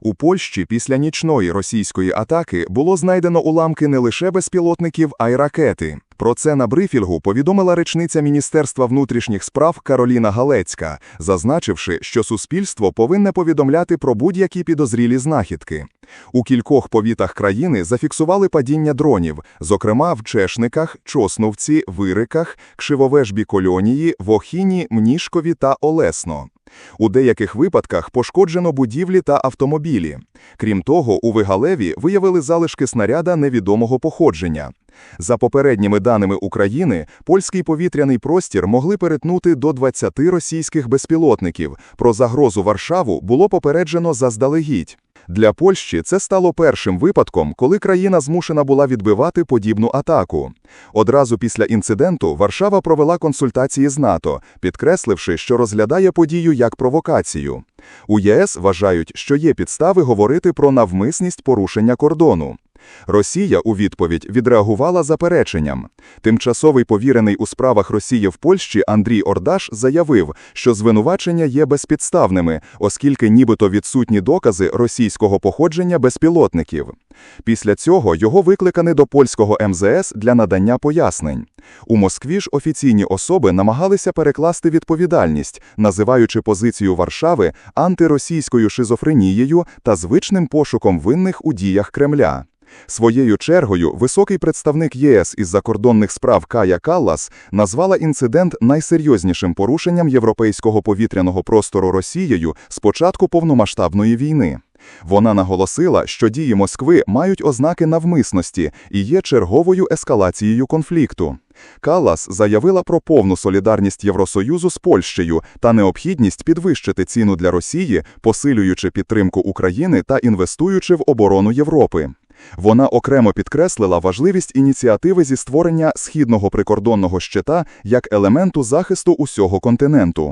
У Польщі після нічної російської атаки було знайдено уламки не лише безпілотників, а й ракети. Про це на брифінгу повідомила речниця Міністерства внутрішніх справ Кароліна Галецька, зазначивши, що суспільство повинне повідомляти про будь-які підозрілі знахідки. У кількох повітах країни зафіксували падіння дронів, зокрема в Чешниках, Чосновці, Вириках, Кшивовежбі Кольонії, Вохіні, Мнішкові та Олесно. У деяких випадках пошкоджено будівлі та автомобілі. Крім того, у Вигалеві виявили залишки снаряда невідомого походження. За попередніми даними України, польський повітряний простір могли перетнути до 20 російських безпілотників. Про загрозу Варшаву було попереджено заздалегідь. Для Польщі це стало першим випадком, коли країна змушена була відбивати подібну атаку. Одразу після інциденту Варшава провела консультації з НАТО, підкресливши, що розглядає подію як провокацію. У ЄС вважають, що є підстави говорити про навмисність порушення кордону. Росія у відповідь відреагувала запереченням. Тимчасовий повірений у справах Росії в Польщі Андрій Ордаш заявив, що звинувачення є безпідставними, оскільки нібито відсутні докази російського походження безпілотників. Після цього його викликані до польського МЗС для надання пояснень. У Москві ж офіційні особи намагалися перекласти відповідальність, називаючи позицію Варшави антиросійською шизофренією та звичним пошуком винних у діях Кремля. Своєю чергою, високий представник ЄС із закордонних справ Кая Каллас назвала інцидент найсерйознішим порушенням європейського повітряного простору Росією з початку повномасштабної війни. Вона наголосила, що дії Москви мають ознаки навмисності і є черговою ескалацією конфлікту. Калас заявила про повну солідарність Євросоюзу з Польщею та необхідність підвищити ціну для Росії, посилюючи підтримку України та інвестуючи в оборону Європи. Вона окремо підкреслила важливість ініціативи зі створення східного прикордонного щита як елементу захисту усього континенту.